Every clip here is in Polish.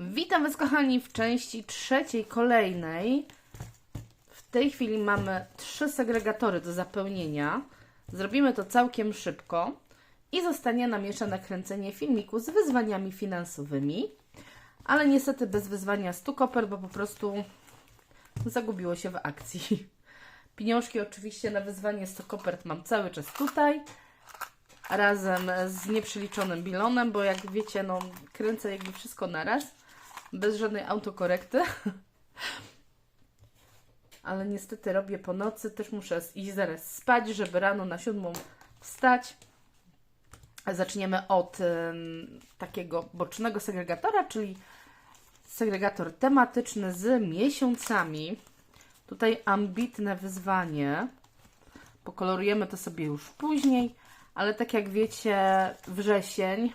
Witam Was, kochani, w części trzeciej, kolejnej. W tej chwili mamy trzy segregatory do zapełnienia. Zrobimy to całkiem szybko i zostanie nam jeszcze nakręcenie filmiku z wyzwaniami finansowymi. Ale niestety bez wyzwania 100 koper, bo po prostu zagubiło się w akcji. Pieniążki oczywiście na wyzwanie 100 kopert mam cały czas tutaj razem z nieprzeliczonym bilonem, bo jak wiecie, no kręcę jakby wszystko naraz, bez żadnej autokorekty. Ale niestety robię po nocy, też muszę iść zaraz spać, żeby rano na siódmą wstać. Zaczniemy od ym, takiego bocznego segregatora, czyli segregator tematyczny z miesiącami. Tutaj ambitne wyzwanie. Pokolorujemy to sobie już później, ale tak jak wiecie, wrzesień.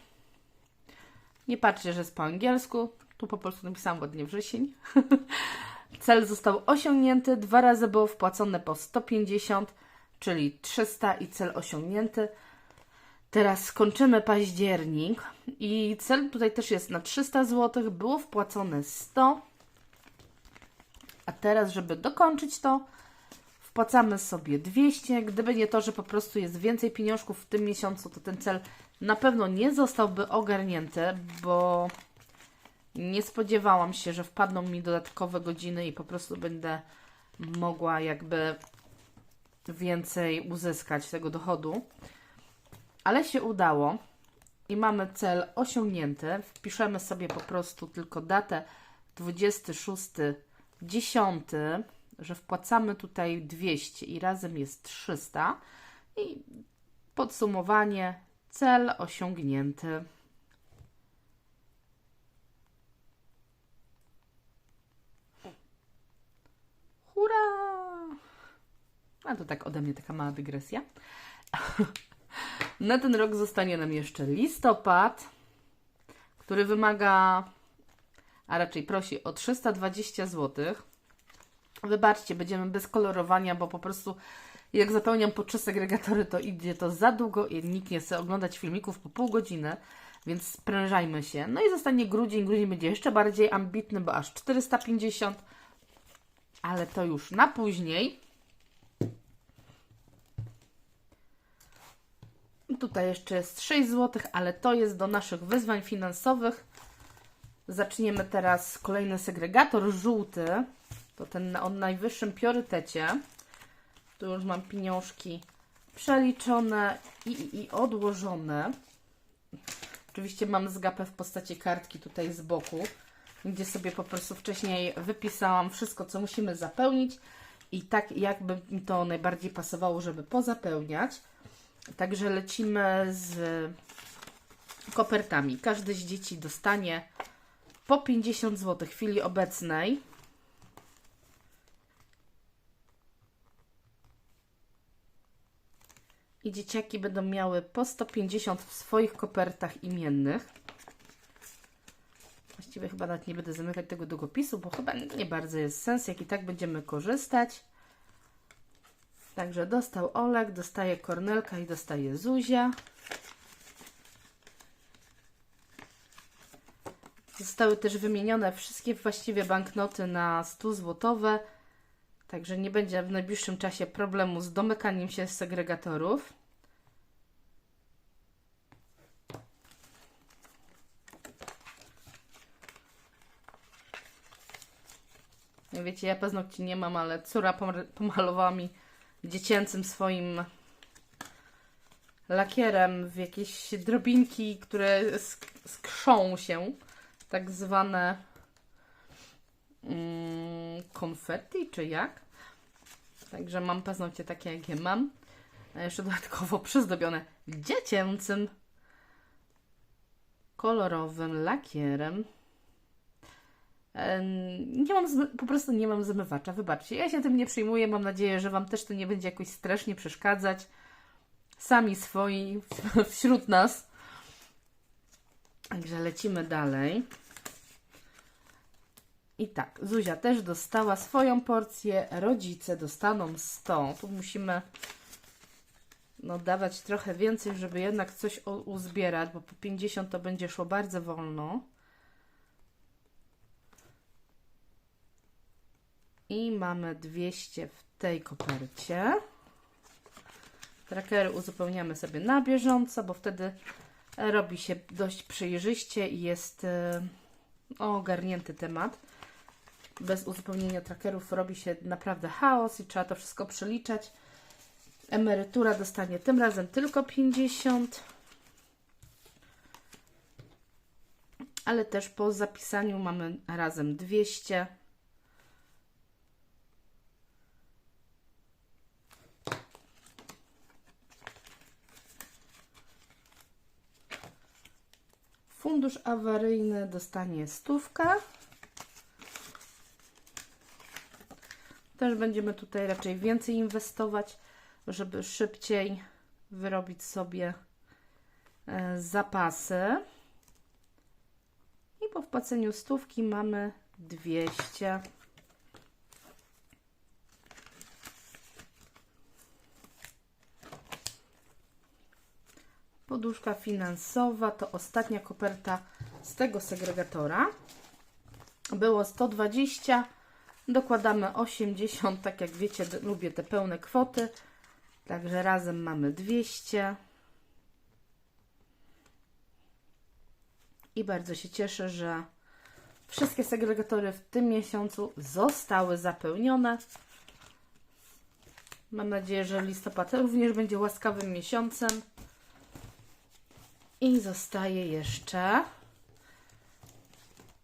Nie patrzcie, że jest po angielsku. Tu po polsku napisałam ładnie wrzesień. Cel został osiągnięty. Dwa razy było wpłacone po 150, czyli 300 i cel osiągnięty. Teraz skończymy październik i cel tutaj też jest na 300 zł. Było wpłacone 100. A teraz, żeby dokończyć to, wpłacamy sobie 200. Gdyby nie to, że po prostu jest więcej pieniążków w tym miesiącu, to ten cel na pewno nie zostałby ogarnięty, bo nie spodziewałam się, że wpadną mi dodatkowe godziny i po prostu będę mogła jakby więcej uzyskać tego dochodu. Ale się udało i mamy cel osiągnięty. Wpiszemy sobie po prostu tylko datę 26 10, że wpłacamy tutaj 200 i razem jest 300 i podsumowanie, cel osiągnięty. A to tak ode mnie taka mała dygresja. Na ten rok zostanie nam jeszcze listopad, który wymaga a raczej prosi o 320 zł. Wybaczcie, będziemy bez kolorowania, bo po prostu jak zapełniam po trzy segregatory, to idzie to za długo i nikt nie chce oglądać filmików po pół godziny, więc sprężajmy się. No i zostanie grudzień. Grudzień będzie jeszcze bardziej ambitny, bo aż 450, ale to już na później. Tutaj jeszcze jest 6 zł, ale to jest do naszych wyzwań finansowych. Zaczniemy teraz kolejny segregator żółty. To ten o najwyższym priorytecie. Tu już mam pieniążki przeliczone i, i, i odłożone. Oczywiście mam zgapę w postaci kartki tutaj z boku, gdzie sobie po prostu wcześniej wypisałam wszystko, co musimy zapełnić i tak jakby mi to najbardziej pasowało, żeby pozapełniać. Także lecimy z kopertami. Każdy z dzieci dostanie po 50 zł w chwili obecnej. I dzieciaki będą miały po 150 w swoich kopertach imiennych. Właściwie chyba nawet nie będę zamykać tego długopisu, bo chyba nie bardzo jest sens, jak i tak będziemy korzystać. Także dostał Olek, dostaje Kornelka i dostaje Zuzia. Zostały też wymienione wszystkie właściwie banknoty na 100 złotowe, także nie będzie w najbliższym czasie problemu z domykaniem się z segregatorów. Jak wiecie, ja paznokci nie mam, ale córa pomalowała mi dziecięcym swoim lakierem w jakieś drobinki, które skrzą się tak zwane mm, konfetti, czy jak. Także mam paznokcie takie, jakie mam. A jeszcze dodatkowo przyzdobione dziecięcym kolorowym lakierem. Nie mam, po prostu nie mam zmywacza, wybaczcie. Ja się tym nie przyjmuję. Mam nadzieję, że Wam też to nie będzie jakoś strasznie przeszkadzać. Sami swoi wśród nas. Także lecimy dalej. I tak, Zuzia też dostała swoją porcję, rodzice dostaną 100. Tu musimy no, dawać trochę więcej, żeby jednak coś uzbierać, bo po 50 to będzie szło bardzo wolno. I mamy 200 w tej kopercie. Trackery uzupełniamy sobie na bieżąco, bo wtedy robi się dość przejrzyście i jest e, ogarnięty temat. Bez uzupełnienia trackerów robi się naprawdę chaos i trzeba to wszystko przeliczać. Emerytura dostanie tym razem tylko 50. Ale też po zapisaniu mamy razem 200. Fundusz awaryjny dostanie stówkę. Też będziemy tutaj raczej więcej inwestować, żeby szybciej wyrobić sobie e, zapasy. I po wpłaceniu stówki mamy 200. Poduszka finansowa to ostatnia koperta z tego segregatora. Było 120, dokładamy 80, tak jak wiecie, lubię te pełne kwoty. Także razem mamy 200. I bardzo się cieszę, że wszystkie segregatory w tym miesiącu zostały zapełnione. Mam nadzieję, że listopad również będzie łaskawym miesiącem. I zostaje jeszcze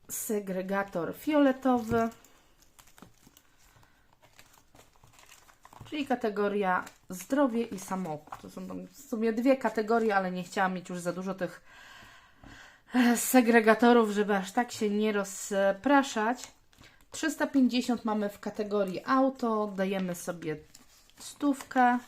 segregator fioletowy, czyli kategoria zdrowie i samochód. To są w sumie dwie kategorie, ale nie chciałam mieć już za dużo tych e, segregatorów, żeby aż tak się nie rozpraszać. 350 mamy w kategorii auto, dajemy sobie stówkę.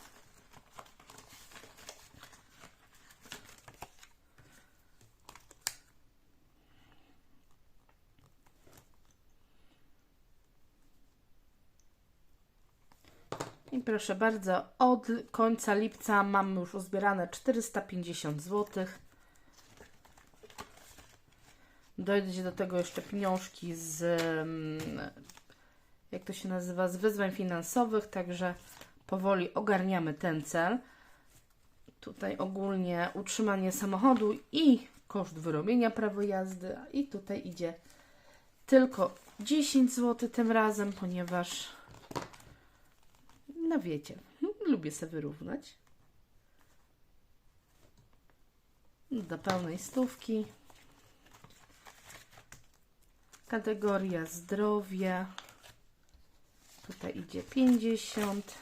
I proszę bardzo, od końca lipca mamy już uzbierane 450 zł. Dojdzie do tego jeszcze pieniążki z, mm, jak to się nazywa, z wyzwań finansowych, także powoli ogarniamy ten cel. Tutaj ogólnie utrzymanie samochodu i koszt wyrobienia prawa jazdy, i tutaj idzie tylko 10 zł tym razem, ponieważ no wiecie, lubię sobie wyrównać. Do pełnej stówki. Kategoria zdrowie. Tutaj idzie 50.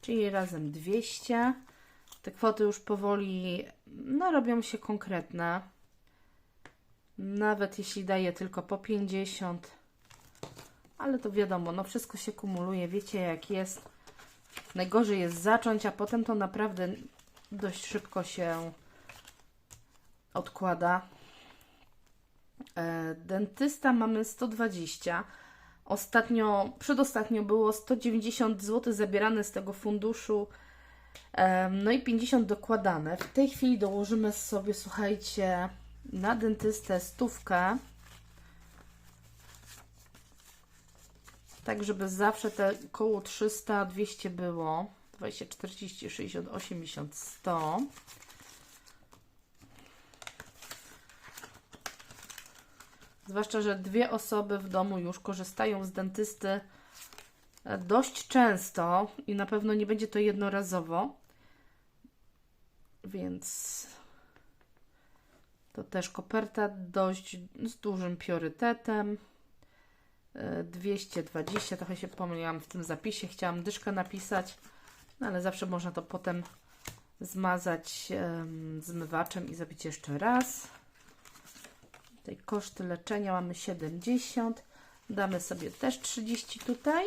Czyli razem 200. Te kwoty już powoli no, robią się konkretne. Nawet jeśli daję tylko po 50, ale to wiadomo, no wszystko się kumuluje, wiecie jak jest. Najgorzej jest zacząć, a potem to naprawdę dość szybko się odkłada. E, dentysta mamy 120. Ostatnio, przedostatnio było 190 zł zabierane z tego funduszu, e, no i 50 dokładane. W tej chwili dołożymy sobie, słuchajcie, na dentystę stówkę. Tak żeby zawsze te koło 300, 200 było. 20, 40, 60, 80, 100. Zwłaszcza, że dwie osoby w domu już korzystają z dentysty e, dość często i na pewno nie będzie to jednorazowo. Więc to też koperta dość z dużym priorytetem. 220, trochę się pomyliłam w tym zapisie, chciałam dyszkę napisać, no ale zawsze można to potem zmazać em, zmywaczem i zrobić jeszcze raz. Tutaj koszty leczenia mamy 70, damy sobie też 30 tutaj.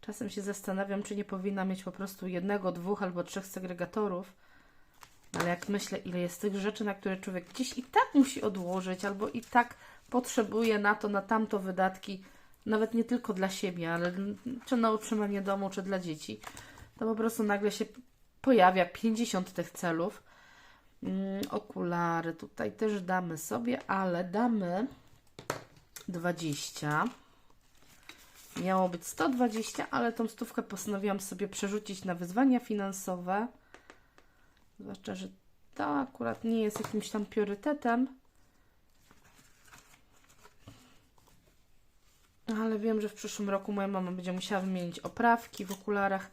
Czasem się zastanawiam, czy nie powinna mieć po prostu jednego, dwóch albo trzech segregatorów, ale jak myślę, ile jest tych rzeczy, na które człowiek gdzieś i tak musi odłożyć, albo i tak potrzebuje na to, na tamto wydatki, nawet nie tylko dla siebie, ale czy na utrzymanie domu, czy dla dzieci, to po prostu nagle się pojawia 50 tych celów. Mm, okulary tutaj też damy sobie, ale damy 20. Miało być 120, ale tą stówkę postanowiłam sobie przerzucić na wyzwania finansowe. Zwłaszcza, że to akurat nie jest jakimś tam priorytetem. Ale wiem, że w przyszłym roku moja mama będzie musiała wymienić oprawki w okularach,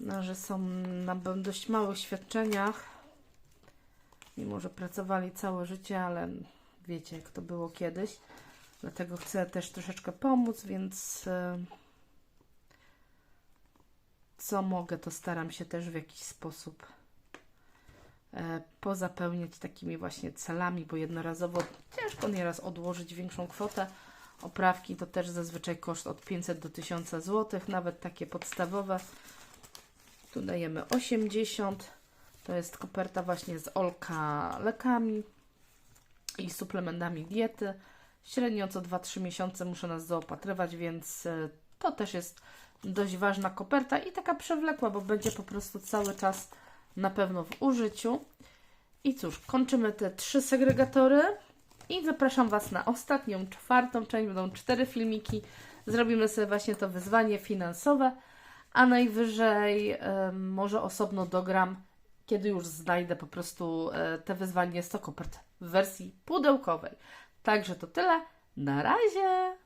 no, że są na dość małych świadczeniach. Mimo, że pracowali całe życie, ale wiecie, jak to było kiedyś. Dlatego chcę też troszeczkę pomóc, więc e, co mogę, to staram się też w jakiś sposób pozapełniać takimi właśnie celami, bo jednorazowo ciężko nieraz odłożyć większą kwotę. Oprawki to też zazwyczaj koszt od 500 do 1000 zł, nawet takie podstawowe. Tu dajemy 80. To jest koperta właśnie z Olka lekami i suplementami diety. Średnio co 2-3 miesiące muszę nas zaopatrywać, więc e, to też jest dość ważna koperta i taka przewlekła, bo będzie po prostu cały czas na pewno w użyciu. I cóż, kończymy te trzy segregatory i zapraszam Was na ostatnią, czwartą część. Będą cztery filmiki. Zrobimy sobie właśnie to wyzwanie finansowe, a najwyżej em, może osobno dogram, kiedy już znajdę po prostu e, te wyzwanie 100 kopert w wersji pudełkowej. Także to tyle. Na razie!